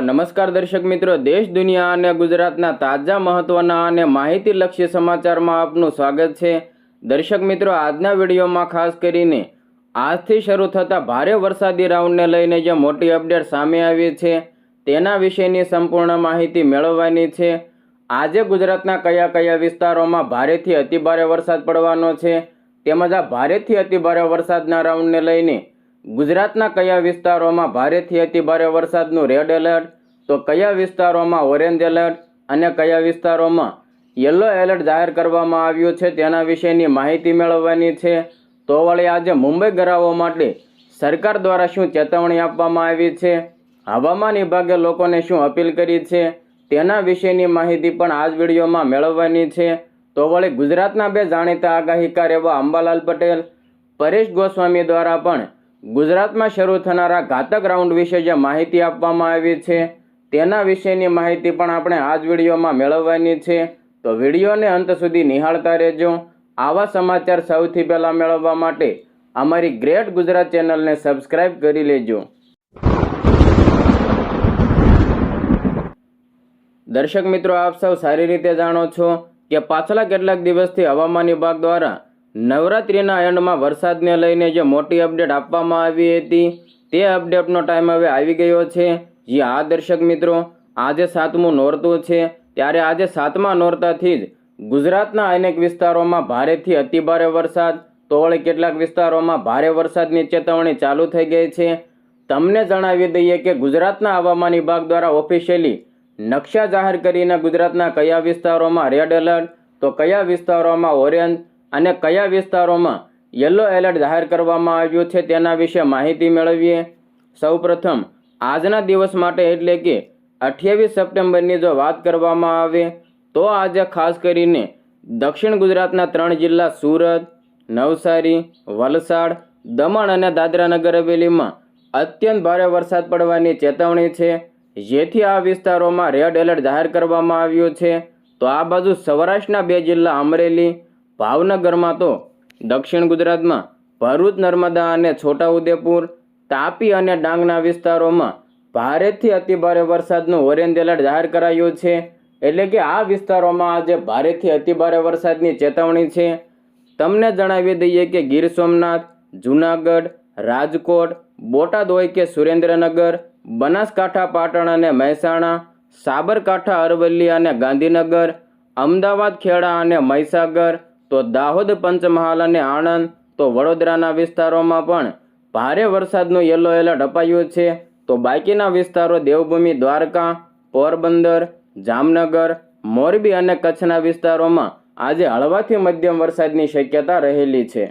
નમસ્કાર દર્શક મિત્રો, દેશ, દુનિયા અને ગુજરાતના તાજા મહત્વના અને માહિતીલક્ષી સમાચારમાં આપનું સ્વાગત છે. દર્શક મિત્રો, આજના વિડીયોમાં ખાસ કરીને આજથી શરૂ થતા ભારે વરસાદી રાઉન્ડને લઈને જે મોટી અપડેટ સામે આવી છે, તેના વિશેની સંપૂર્ણ માહિતી મેળવવાની છે. આજે ગુજરાતના કયા કયા વિસ્તારોમાં ભારેથી અતિભારે વરસાદ પડવાનો છે, તેમજ આ ભારેથી અતિભારે વરસાદના રાઉન્ડને લઈને ગુજરાતના કયા વિસ્તારોમાં ભારેથી અતિભારે વરસાદનું રેડ એલર્ટ? તો કયા વિસ્તારોમાં ઓરેન્જ એલર્ટ? અને કયા વિસ્તારોમાં યલો એલર્ટ જાહેર કરવામાં આવ્યું છે તેના વિશેની માહિતી મેળવવાની છે? તો વળી આજે મુંબઈ ગરાવો માટે સરકાર દ્વારા શું ચેતવણી આપવામાં આવી છે? હવામાન વિભાગે લોકોને શું અપીલ કરી છે? તેના વિશેની માહિતી પણ આ જ વિડીયોમાં મેળવવાની છે. તો વળી ગુજરાતના બે જાણીતા આગાહીકાર એવા અંબાલાલ પટેલ, પરેશ ગોસ્વામી દ્વારા પણ ગુજરાતમાં શરૂ થનારા ઘાતક રાઉન્ડ વિશે જે માહિતી આપવામાં આવી છે, તેના વિશેની માહિતી પણ આપણે આ જ વિડીયોમાં મેળવવાની છે. તો વિડીયોને અંત સુધી નિહાળતા રહેજો. આવા સમાચાર સૌથી પહેલાં મેળવવા માટે અમારી ગ્રેટ ગુજરાત ચેનલને સબસ્ક્રાઇબ કરી લેજો. દર્શક મિત્રો, આપ સૌ સારી રીતે જાણો છો કે પાછલા કેટલાક દિવસથી હવામાન વિભાગ દ્વારા નવરાત્રિના એન્ડમાં વરસાદને લઈને જે મોટી અપડેટ આપવામાં આવી હતી, તે અપડેટનો ટાઈમ હવે આવી ગયો છે. જી આ દર્શક મિત્રો, આજે સાતમું નોરતું છે. ત્યારે આજે સાતમા નોરતાથી જ ગુજરાતના અનેક વિસ્તારોમાં ભારેથી અતિભારે વરસાદ તો વળી કેટલાક વિસ્તારોમાં ભારે વરસાદની ચેતવણી ચાલુ થઈ ગઈ છે. તમને જણાવી દઈએ કે ગુજરાતના હવામાન વિભાગ દ્વારા ઓફિશિયલી નકશા જાહેર કરીને ગુજરાતના કયા વિસ્તારોમાં રેડ એલર્ટ તો કયા વિસ્તારોમાં ઓરેન્જ અને કયા વિસ્તારોમાં યલો એલર્ટ જાહેર કરવામાં આવ્યું છે તેના વિશે માહિતી મેળવીએ. સૌપ્રથમ, આજના દિવસ માટે એટલે કે અઠ્યાવીસ સપ્ટેમ્બરની જો વાત કરવામાં આવે, તો આજે ખાસ કરીને દક્ષિણ ગુજરાતના ત્રણ જિલ્લા સુરત, નવસારી, વલસાડ, દમણ અને દાદરા નગર હવેલીમાં અત્યંત ભારે વરસાદ પડવાની ચેતવણી છે. જેથી આ વિસ્તારોમાં રેડ એલર્ટ જાહેર કરવામાં આવ્યું છે. તો આ બાજુ સૌરાષ્ટ્રના બે જિલ્લા અમરેલી ભાવનગરમાં તો દક્ષિણ ગુજરાતમાં ભરૂચ, નર્મદા અને છોટાઉદેપુર, તાપી અને ડાંગના વિસ્તારોમાં ભારેથી અતિભારે વરસાદનો ઓરેન્જ એલર્ટ જાહેર કરાયું છે. એટલે કે આ વિસ્તારોમાં આજે ભારેથી અતિભારે વરસાદની ચેતવણી છે. તમને જણાવી દઈએ કે ગીર સોમનાથ, જૂનાગઢ, રાજકોટ, બોટાદ હોય કે સુરેન્દ્રનગર, બનાસકાંઠા, પાટણ અને મહેસાણા, સાબરકાંઠા, અરવલ્લી અને ગાંધીનગર, અમદાવાદ, ખેડા અને મહીસાગર તો દાહોદ પંચમહાલ અને આણંદ, તો વડોદરાના વિસ્તારોમાં પણ ભારે વરસાદનું યલો એલર્ટ અપાયું છે. તો બાકીના વિસ્તારો દેવભૂમિ, દ્વારકા, પોરબંદર, જામનગર, મોરબી અને કચ્છના વિસ્તારોમાં આજે હળવાથી મધ્યમ વરસાદની શક્યતા રહેલી છે.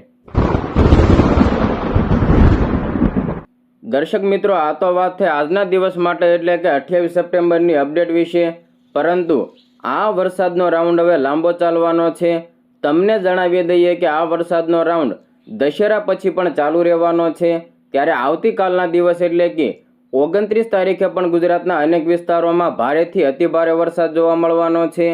દર્શક મિત્રો, આ તો વાત થઈ આજના દિવસ માટે એટલે કે અઠ્યાવીસ સપ્ટેમ્બરની અપડેટ વિશે. પરંતુ આ વરસાદનો રાઉન્ડ હવે લાંબો ચાલવાનો છે. તમને જણાવી દઈએ કે આ વરસાદનો રાઉન્ડ દશેરા પછી પણ ચાલુ રહેવાનો છે. ત્યારે આવતીકાલના દિવસ એટલે કે ઓગણત્રીસ તારીખે પણ ગુજરાતના અનેક વિસ્તારોમાં ભારેથી અતિભારે વરસાદ જોવા મળવાનો છે.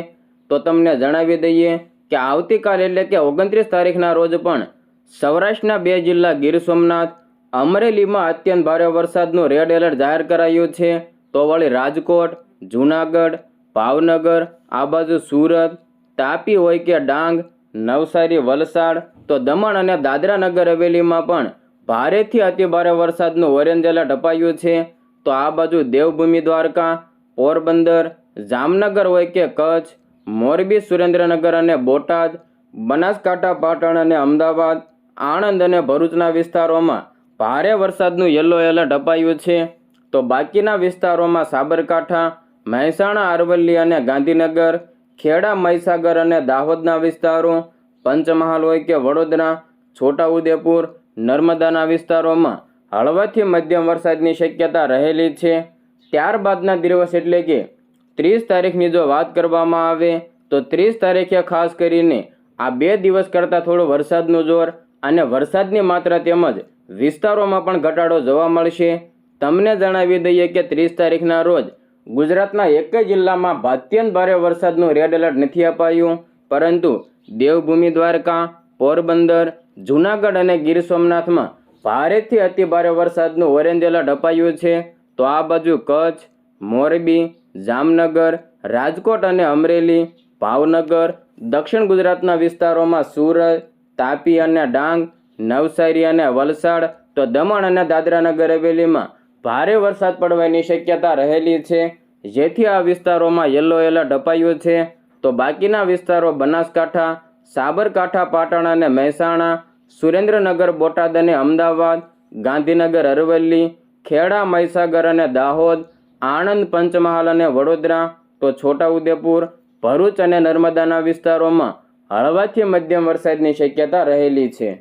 તો તમને જણાવી દઈએ કે આવતીકાલ એટલે કે ઓગણત્રીસ તારીખના રોજ પણ સૌરાષ્ટ્રના બે જિલ્લા ગીર સોમનાથ, અમરેલીમાં અત્યંત ભારે વરસાદનું રેડ એલર્ટ જાહેર કરાયું છે. તો વળી રાજકોટ, જૂનાગઢ, ભાવનગર, આ બાજુ સુરત, તાપી હોય કે ડાંગ નવસારી, વલસાડ તો દમણ અને દાદરા નગર હવેલીમાં પણ ભારેથી અતિભારે વરસાદનું ઓરેન્જ અપાયું છે, તો આ બાજુ દેવભૂમિ, દ્વારકા, પોરબંદર, જામનગર હોય કે કચ્છ, મોરબી, સુરેન્દ્રનગર અને બોટાદ, બનાસકાંઠા, પાટણ અને અમદાવાદ, આણંદ અને ભરૂચના વિસ્તારોમાં ભારે વરસાદનું યલો એલર્ટ અપાયું છે. તો બાકીના વિસ્તારોમાં સાબરકાંઠા, મહેસાણા, અરવલ્લી અને ગાંધીનગર ખેડા, મહીસાગર અને દાહોદના વિસ્તારો, પંચમહાલ હોય કે વડોદરા, છોટાઉદેપુર, નર્મદાના વિસ્તારોમાં હળવાથી મધ્યમ વરસાદની શક્યતા રહેલી છે. ત્યારબાદના દિવસ એટલે કે ત્રીસ તારીખની જો વાત કરવામાં આવે, તો ત્રીસ તારીખે ખાસ કરીને આ બે દિવસ કરતાં થોડું વરસાદનું જોર અને વરસાદની માત્રા તેમજ વિસ્તારોમાં પણ ઘટાડો જોવા મળશે. તમને જણાવી દઈએ કે ત્રીસ તારીખના રોજ ગુજરાતના એક જિલ્લામાં ભાત્યંત ભારે વરસાદનું રેડ એલર્ટ નથી અપાયું. પરંતુ દેવભૂમિ દ્વારકા, પોરબંદર, જૂનાગઢ અને ગીર સોમનાથમાં ભારેથી અતિ ભારે વરસાદનું ઓરેન્જ એલર્ટ અપાયું છે. તો આ બાજુ કચ્છ, મોરબી, જામનગર, રાજકોટ અને અમરેલી, ભાવનગર, દક્ષિણ ગુજરાતના વિસ્તારોમાં સુરત, તાપી અને ડાંગ, નવસારી અને વલસાડ, તો દમણ અને દાદરાનગર હવેલીમાં ભારે વરસાદ પડવાની શક્યતા રહેલી છે. જેથી આ વિસ્તારોમાં યલો એલર્ટ અપાયું છે. તો બાકીના વિસ્તારો બનાસકાંઠા, સાબરકાંઠા, પાટણ અને મહેસાણા, સુરેન્દ્રનગર, બોટાદ અને અમદાવાદ, ગાંધીનગર, અરવલ્લી, ખેડા, મહીસાગર અને દાહોદ, આણંદ, પંચમહાલ અને વડોદરા, તો છોટાઉદેપુર, ભરૂચ અને નર્મદાના વિસ્તારોમાં હળવાથી મધ્યમ વરસાદની શક્યતા રહેલી છે.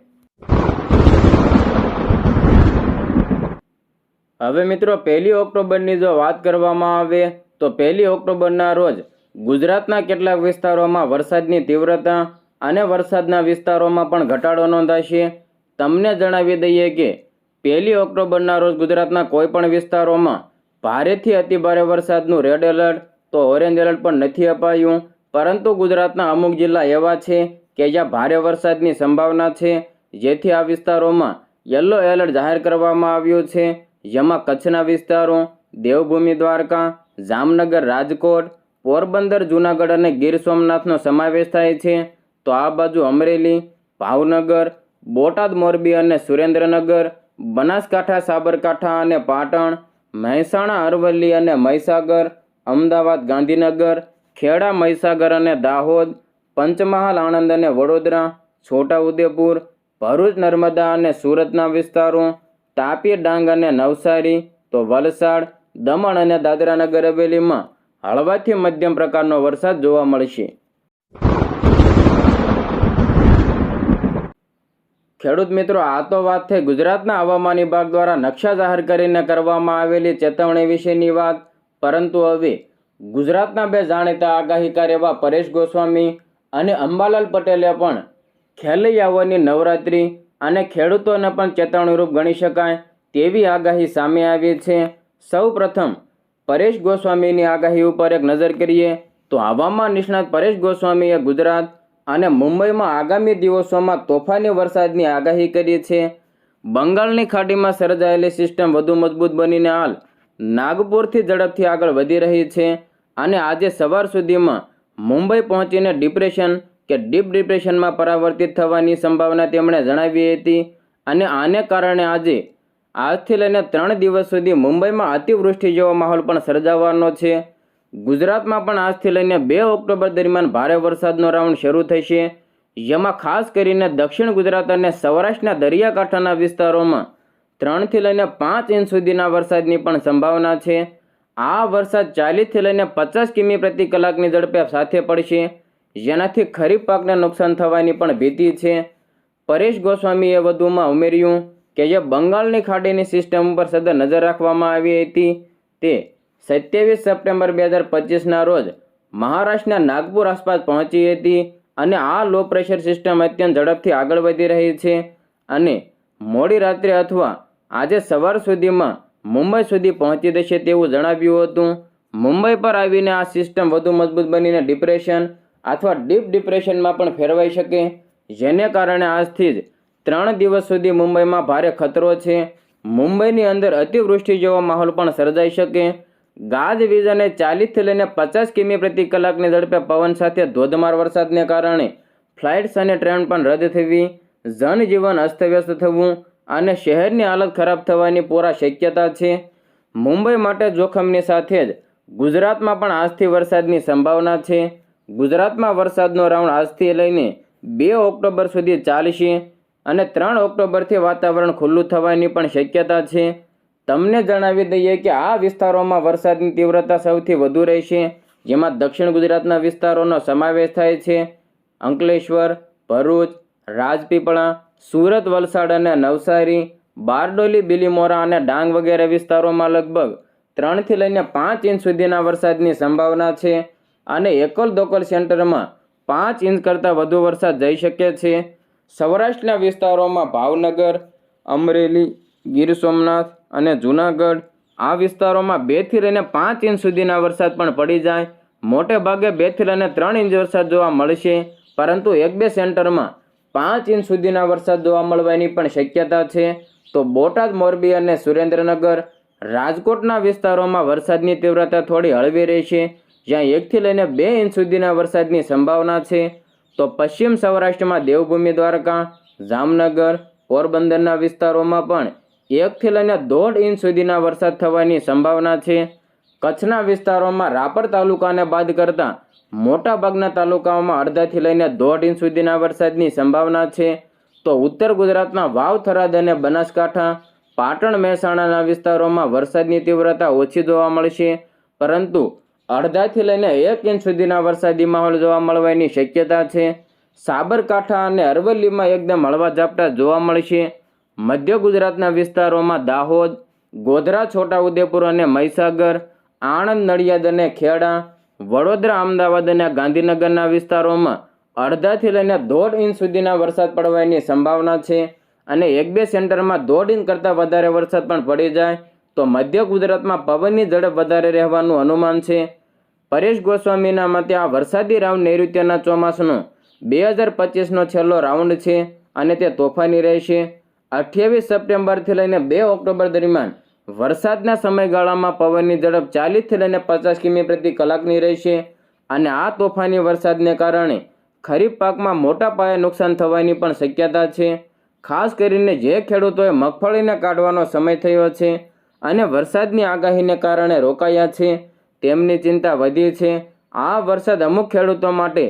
હવે મિત્રો, પહેલી ઓક્ટોબરની જો વાત કરવામાં આવે, તો પહેલી ઓક્ટોબરના રોજ ગુજરાતના કેટલાક વિસ્તારોમાં વરસાદની તીવ્રતા અને વરસાદના વિસ્તારોમાં પણ ઘટાડો નોંધાશે. તમને જણાવી દઈએ કે, પહેલી ઓક્ટોબરના રોજ ગુજરાતના કોઈપણ વિસ્તારોમાં ભારેથી અતિભારે વરસાદનું રેડ એલર્ટ તો ઓરેન્જ એલર્ટ પણ નથી અપાયું. પરંતુ ગુજરાતના અમુક જિલ્લા એવા છે કે જ્યાં ભારે વરસાદની સંભાવના છે, જેથી આ વિસ્તારોમાં યલો એલર્ટ જાહેર કરવામાં આવ્યું છે. જેમાં કચ્છના વિસ્તારો, દેવભૂમિ દ્વારકા, જામનગર રાજકોટ, પોરબંદર, જૂનાગઢ અને ગીર સોમનાથનો સમાવેશ થાય છે. તો આ બાજુ અમરેલી, ભાવનગર, બોટાદ મોરબી અને સુરેન્દ્રનગર, બનાસકાંઠા, સાબરકાંઠા અને પાટણ, મહેસાણા, અરવલ્લી અને મહીસાગર, અમદાવાદ, ગાંધીનગર, ખેડા, મહીસાગર અને દાહોદ, પંચમહાલ, આણંદ અને વડોદરા, છોટાઉદેપુર, ભરૂચ, નર્મદા અને સુરતના વિસ્તારો તાપી ડાંગ અને નવસારી, તો વલસાડ, દમણ અને દાદરાનગર હવેલીમાં હળવાથી મધ્યમ પ્રકારનો વરસાદ જોવા મળશે. ખેડૂત મિત્રો, આ તો વાત થઈ. ગુજરાતના હવામાન વિભાગ દ્વારા નકશા જાહેર કરીને કરવામાં આવેલી ચેતવણી વિશેની વાત. પરંતુ હવે ગુજરાતના બે જાણીતા આગાહીકાર એવા પરેશ ગોસ્વામી અને અંબાલાલ પટેલે પણ ખેલૈયાઓની નવરાત્રિ અને ખેડૂતોને પણ ચેતવણીરૂપ ગણી શકાય તેવી આગાહી સામે આવી છે. સૌ પ્રથમ પરેશ ગોસ્વામીની આગાહી ઉપર એક નજર કરીએ તો હવામાન નિષ્ણાત પરેશ ગોસ્વામીએ ગુજરાત અને મુંબઈમાં આગામી દિવસોમાં તોફાની વરસાદની આગાહી કરી છે. બંગાળની ખાડીમાં સર્જાયેલી સિસ્ટમ વધુ મજબૂત બનીને હાલ નાગપુરથી ઝડપથી આગળ વધી રહી છે અને આજે સવાર સુધીમાં મુંબઈ પહોંચીને ડિપ્રેશન કે ડીપ ડિપ્રેશનમાં પરાવર્તિત થવાની સંભાવના તેમણે જણાવી હતી અને આને કારણે આજે, આજથી લઈને ત્રણ દિવસ સુધી મુંબઈમાં અતિવૃષ્ટિ જેવો માહોલ પણ સર્જાવાનો છે. ગુજરાતમાં પણ આજથી લઈને બે ઓક્ટોબર દરમિયાન ભારે વરસાદનો રાઉન્ડ શરૂ થશે, જેમાં ખાસ કરીને દક્ષિણ ગુજરાત અને સૌરાષ્ટ્રના દરિયાકાંઠાના વિસ્તારોમાં ત્રણથી લઈને પાંચ ઇંચ સુધીના વરસાદની પણ સંભાવના છે. આ વરસાદ ચાલીસથી લઈને પચાસ કિમી પ્રતિ કલાકની ઝડપે સાથે પડશે. જેનાથી ખરીફ પાકને નુકસાન થવાની પણ ભીતિ છે. પરેશ ગોસ્વામીએ વધુમાં ઉમેર્યું કે જે બંગાળની ખાડીની સિસ્ટમ ઉપર સતત નજર રાખવામાં આવી હતી તે સત્યાવીસ સપ્ટેમ્બર બે હજાર પચીસના રોજ મહારાષ્ટ્રના નાગપુર આસપાસ પહોંચી હતી અને આ લો પ્રેશર સિસ્ટમ અત્યંત ઝડપથી આગળ વધી રહી છે અને મોડી રાત્રે અથવા આજે સવાર સુધીમાં મુંબઈ સુધી પહોંચી જશે તેવું જણાવ્યું હતું. મુંબઈ પર આવીને આ સિસ્ટમ વધુ મજબૂત બનીને ડિપ્રેશન અથવા ડીપ ડિપ્રેશનમાં પણ ફેરવાઈ શકે. જેને કારણે આજથી જ ત્રણ દિવસ સુધી મુંબઈમાં ભારે ખતરો છે. મુંબઈની અંદર અતિવૃષ્ટિ જેવો માહોલ પણ સર્જાઈ શકે. ગાજવીજ અને ચાલીસથી લઈને પચાસ કિમી પ્રતિ કલાકની ઝડપે પવન સાથે ધોધમાર વરસાદને કારણે ફ્લાઇટ્સ અને ટ્રેન પણ રદ થવી, જનજીવન અસ્તવ્યસ્ત થવું અને શહેરની હાલત ખરાબ થવાની પૂરા શક્યતા છે. મુંબઈ માટે જોખમની સાથે જ ગુજરાતમાં પણ આજથી વરસાદની સંભાવના છે. ગુજરાતમાં વરસાદનો રાઉન્ડ આજથી લઈને બે ઓક્ટોબર સુધી ચાલશે અને ત્રણ ઓક્ટોબરથી વાતાવરણ ખુલ્લું થવાની પણ શક્યતા છે. તમને જણાવી દઈએ કે આ વિસ્તારોમાં વરસાદની તીવ્રતા સૌથી વધુ રહેશે જેમાં દક્ષિણ ગુજરાતના વિસ્તારોનો સમાવેશ થાય છે. અંકલેશ્વર, ભરૂચ, રાજપીપળા, સુરત, વલસાડ અને નવસારી, બારડોલી, બિલીમોરા અને ડાંગ વગેરે વિસ્તારોમાં લગભગ ત્રણથી લઈને પાંચ ઇંચ સુધીના વરસાદની સંભાવના છે. અને એકલ દોકલ સેન્ટરમાં પાંચ ઇંચ કરતાં વધુ વરસાદ જઈ શકે છે. સૌરાષ્ટ્રના વિસ્તારોમાં ભાવનગર, અમરેલી, ગીર સોમનાથ અને જૂનાગઢ આ વિસ્તારોમાં બેથી લઈને પાંચ ઇંચ સુધીના વરસાદ પણ પડી જાય. મોટે ભાગે બેથી લઈને ત્રણ ઇંચ વરસાદ જોવા મળશે, પરંતુ એક બે સેન્ટરમાં પાંચ ઇંચ સુધીના વરસાદ જોવા મળવાની પણ શક્યતા છે. તો બોટાદ, મોરબી અને સુરેન્દ્રનગર રાજકોટના વિસ્તારોમાં વરસાદની તીવ્રતા થોડી હળવી રહેશે. જ્યાં એકથી લઈને બે ઇંચ સુધીના વરસાદની સંભાવના છે, તો પશ્ચિમ સૌરાષ્ટ્રમાં દેવભૂમિ દ્વારકા, જામનગર, પોરબંદરના વિસ્તારોમાં પણ એકથી લઈને દોઢ ઇંચ સુધીના વરસાદ થવાની સંભાવના છે. કચ્છના વિસ્તારોમાં રાપર તાલુકાને બાદ કરતાં મોટાભાગના તાલુકાઓમાં અડધાથી લઈને દોઢ ઇંચ સુધીના વરસાદની સંભાવના છે. તો ઉત્તર ગુજરાતના વાવ થરાદ અને બનાસકાંઠા, પાટણ મહેસાણાના વિસ્તારોમાં વરસાદની તીવ્રતા ઓછી જોવા મળશે. પરંતુ અડધાથી લઈને એક ઇંચ સુધીના વરસાદી માહોલ જોવા મળવાની શક્યતા છે. સાબરકાંઠા અને અરવલ્લીમાં એકદમ હળવા ઝાપટા જોવા મળશે. મધ્ય ગુજરાતના વિસ્તારોમાં દાહોદ, ગોધરા, છોટાઉદેપુર અને મહીસાગર, આણંદ, નડિયાદ અને ખેડા, વડોદરા, અમદાવાદ અને ગાંધીનગરના વિસ્તારોમાં અડધાથી લઈને દોઢ ઇંચ સુધીના વરસાદ પડવાની સંભાવના છે અને એક બે સેન્ટરમાં દોઢ ઇંચ કરતાં વધારે વરસાદ પણ પડી જાય તો મધ્ય ગુજરાતમાં પવનની ઝડપ વધારે રહેવાનું અનુમાન છે. પરેશ ગોસ્વામીના મતે આ વરસાદી રાઉન્ડ નૈઋત્યના ચોમાસાનો બે હજાર પચીસનો છેલ્લો રાઉન્ડ છે અને તે તોફાની રહેશે. અઠ્યાવીસ સપ્ટેમ્બરથી લઈને બે ઓક્ટોબર દરમિયાન વરસાદના સમયગાળામાં પવનની ઝડપ ચાલીસથી લઈને પચાસ કિમી પ્રતિ કલાકની રહેશે અને આ તોફાની વરસાદને કારણે ખરીફ પાકમાં મોટા પાયે નુકસાન થવાની પણ શક્યતા છે. ખાસ કરીને જે ખેડૂતોએ મગફળીને કાઢવાનો સમય થયો છે અને વરસાદની આગાહીને કારણે રોકાયા છે. તેમની ચિંતા વધી છે. આ વરસાદ અમુક ખેડૂતો માટે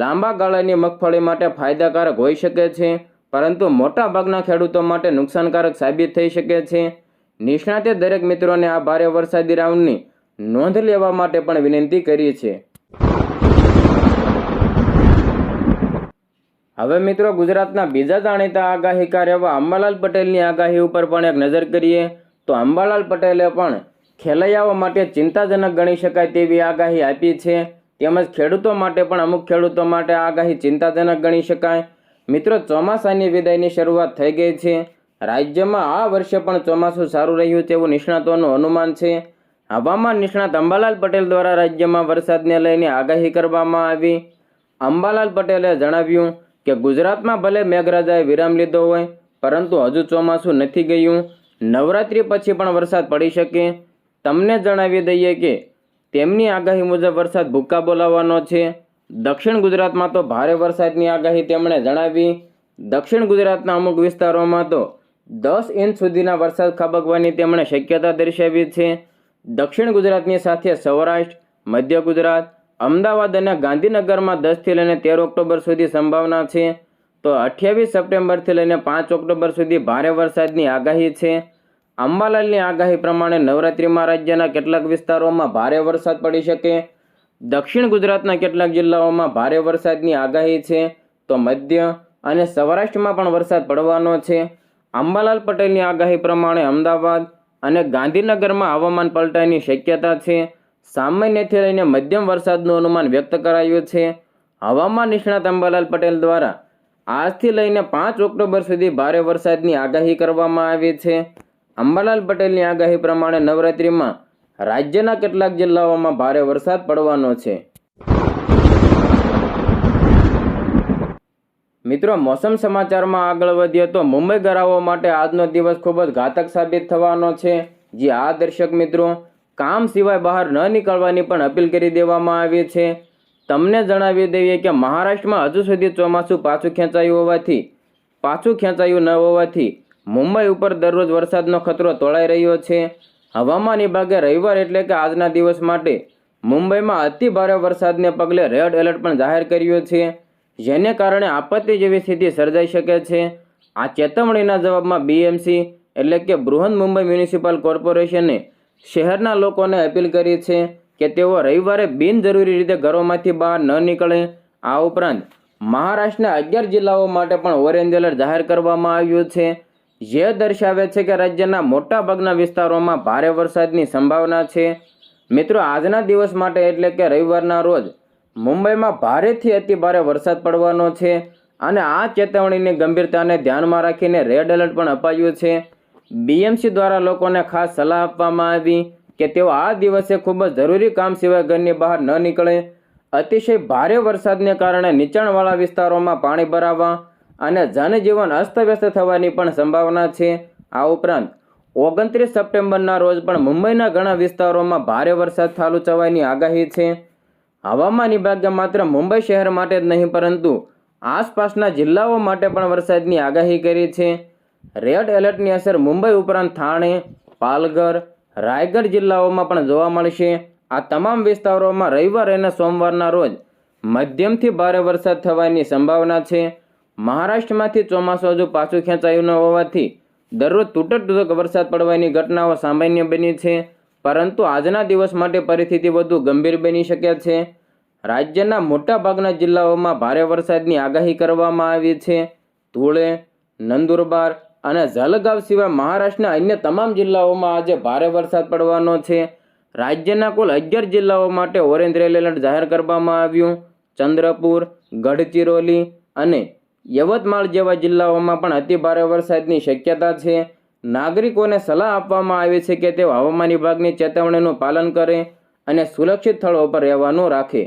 લાંબા ગાળાની મગફળી માટે ફાયદાકારક હોઈ શકે છે, પરંતુ મોટાભાગના ખેડૂતો માટે નુકસાનકારક સાબિત થઈ શકે છે. નિષ્ણાતે દરેક મિત્રોને આ ભારે વરસાદી રાઉન્ડની નોંધ લેવા માટે પણ વિનંતી કરી છે હવે મિત્રો ગુજરાતના બીજા જાણીતા આગાહીકાર એવા અંબાલાલ પટેલની આગાહી ઉપર પણ એક નજર કરીએ. તો અંબાલાલ પટેલે પણ ખેલૈયાઓ માટે ચિંતાજનક ગણી શકાય તેવી આગાહી આપી છે. તેમજ ખેડૂતો માટે પણ અમુક ખેડૂતો માટે આગાહી ચિંતાજનક ગણી શકાય. મિત્રો, ચોમાસાની વિદાયની શરૂઆત થઈ ગઈ છે. રાજ્યમાં આ વર્ષે પણ ચોમાસું સારું રહ્યું તેવું નિષ્ણાતોનું અનુમાન છે. હવામાન નિષ્ણાત અંબાલાલ પટેલ દ્વારા રાજ્યમાં વરસાદને લઈને આગાહી કરવામાં આવી. અંબાલાલ પટેલે જણાવ્યું કે, ગુજરાતમાં ભલે મેઘરાજાએ વિરામ લીધો હોય, પરંતુ હજુ ચોમાસું નથી ગયું. નવરાત્રિ પછી પણ વરસાદ પડી શકે. તમને જણાવી દઈએ કે તેમની આગાહી મુજબ વરસાદ ભૂક્કા બોલાવવાનો છે. દક્ષિણ ગુજરાતમાં તો ભારે વરસાદની આગાહી તેમણે જણાવી. દક્ષિણ ગુજરાતના અમુક વિસ્તારોમાં તો દસ ઇંચ સુધીના વરસાદ ખાબકવાની તેમણે શક્યતા દર્શાવી છે. દક્ષિણ ગુજરાતની સાથે સૌરાષ્ટ્ર, મધ્ય ગુજરાત, અમદાવાદ અને ગાંધીનગરમાં દસથી લઈને તેર ઓક્ટોબર સુધી સંભાવના છે. તો અઠ્યાવીસ સપ્ટેમ્બરથી લઈને પાંચ ઓક્ટોબર સુધી ભારે વરસાદની આગાહી છે. અંબાલાલની આગાહી પ્રમાણે નવરાત્રિમાં રાજ્યના કેટલાક વિસ્તારોમાં ભારે વરસાદ પડી શકે. દક્ષિણ ગુજરાતના કેટલાક જિલ્લાઓમાં ભારે વરસાદની આગાહી છે તો મધ્ય અને સૌરાષ્ટ્રમાં પણ વરસાદ પડવાનો છે. અંબાલાલ પટેલની આગાહી પ્રમાણે અમદાવાદ અને ગાંધીનગરમાં હવામાન પલટાની શક્યતા છે. સામાન્યથી લઈને મધ્યમ વરસાદનું અનુમાન વ્યક્ત કરાયું છે. હવામાન નિષ્ણાત અંબાલાલ પટેલ દ્વારા આજથી લઈને પાંચ ઓક્ટોબર સુધી ભારે વરસાદની આગાહી કરવામાં આવી છે. અંબાલાલ પટેલની આગાહી પ્રમાણે નવરાત્રિમાં રાજ્યના કેટલાક જિલ્લાઓમાં ભારે વરસાદ પડવાનો છે. મિત્રો, મોસમ સમાચારમાં આગળ વધીએ તો મુંબઈ ગરાવો માટે આજનો દિવસ ખૂબ જ ઘાતક સાબિત થવાનો છે. જે આ દર્શક મિત્રો, કામ સિવાય બહાર ન નીકળવાની પણ અપીલ કરી દેવામાં આવી છે. તમને જણાવી દઈએ કે મહારાષ્ટ્રમાં હજુ સુધી ચોમાસું પાછું ખેંચાયું હોવાથી, પાછું ખેંચાયું ન હોવાથી મુંબઈ ઉપર દરરોજ વરસાદનો ખતરો તોળાઈ રહ્યો છે. હવામાન વિભાગે રવિવાર એટલે કે આજના દિવસ માટે મુંબઈમાં અતિ ભારે વરસાદને પગલે રેડ એલર્ટ પણ જાહેર કર્યો છે. જેને કારણે આપત્તિ જેવી સ્થિતિ સર્જાઈ શકે છે. આ ચેતવણીના જવાબમાં બીએમસી એટલે કે બૃહન મુંબઈ મ્યુનિસિપલ કોર્પોરેશને શહેરના લોકોને અપીલ કરી છે કે તેઓ રવિવારે બિનજરૂરી રીતે ઘરોમાંથી બહાર ન નીકળે. આ ઉપરાંત મહારાષ્ટ્રના અગિયાર જિલ્લાઓ માટે પણ ઓરેન્જ એલર્ટ જાહેર કરવામાં આવ્યું છે. જે દર્શાવે છે કે રાજ્યના મોટાભાગના વિસ્તારોમાં ભારે વરસાદની સંભાવના છે. મિત્રો, આજના દિવસ માટે એટલે કે રવિવારના રોજ મુંબઈમાં ભારેથી અતિભારે વરસાદ પડવાનો છે અને આ ચેતવણીની ગંભીરતાને ધ્યાનમાં રાખીને રેડ એલર્ટ પણ અપાયું છે. બીએમસી દ્વારા લોકોને ખાસ સલાહ આપવામાં આવી કે તેઓ આ દિવસે ખૂબ જ જરૂરી કામ સિવાય ઘરની બહાર ન નીકળે. અતિશય ભારે વરસાદને કારણે નીચાણવાળા વિસ્તારોમાં પાણી ભરાવા અને જનજીવન અસ્તવ્યસ્ત થવાની પણ સંભાવના છે. આ ઉપરાંત, ઓગણત્રીસ સપ્ટેમ્બરના રોજ પણ મુંબઈના ઘણા વિસ્તારોમાં ભારે વરસાદ ચાલુ ચવાની આગાહી છે. હવામાન વિભાગે માત્ર મુંબઈ શહેર માટે જ નહીં, પરંતુ આસપાસના જિલ્લાઓ માટે પણ વરસાદની આગાહી કરી છે. રેડ એલર્ટની અસર મુંબઈ ઉપરાંત થાણે, પાલઘર, રાયગઢ જિલ્લાઓમાં પણ જોવા મળશે. આ તમામ વિસ્તારોમાં રવિવાર અને સોમવારના રોજ મધ્યમથી ભારે વરસાદ થવાની સંભાવના છે. મહારાષ્ટ્રમાંથી ચોમાસું હજુ પાછું ખેંચાયું ન હોવાથી દરરોજ તૂટક તૂટક વરસાદ પડવાની ઘટનાઓ સામાન્ય બની છે. પરંતુ આજના દિવસ માટે પરિસ્થિતિ વધુ ગંભીર બની શકે છે. રાજ્યના મોટાભાગના જિલ્લાઓમાં ભારે વરસાદની આગાહી કરવામાં આવી છે. ધૂળે, નંદુરબાર અને જલગાંવ સિવાય મહારાષ્ટ્રના અન્ય તમામ જિલ્લાઓમાં આજે ભારે વરસાદ પડવાનો છે. રાજ્યના કુલ અગિયાર જિલ્લાઓ માટે ઓરેન્જ રેડ એલર્ટ જાહેર કરવામાં આવ્યું. ચંદ્રપુર, ગઢચિરોલી અને યવતમાળ જેવા જિલ્લાઓમાં પણ અતિભારે વરસાદની શક્યતા છે. નાગરિકોને સલાહ આપવામાં આવી છે કે તેઓ હવામાન વિભાગની ચેતવણીનું પાલન કરે અને સુરક્ષિત સ્થળો પર રહેવાનું રાખે.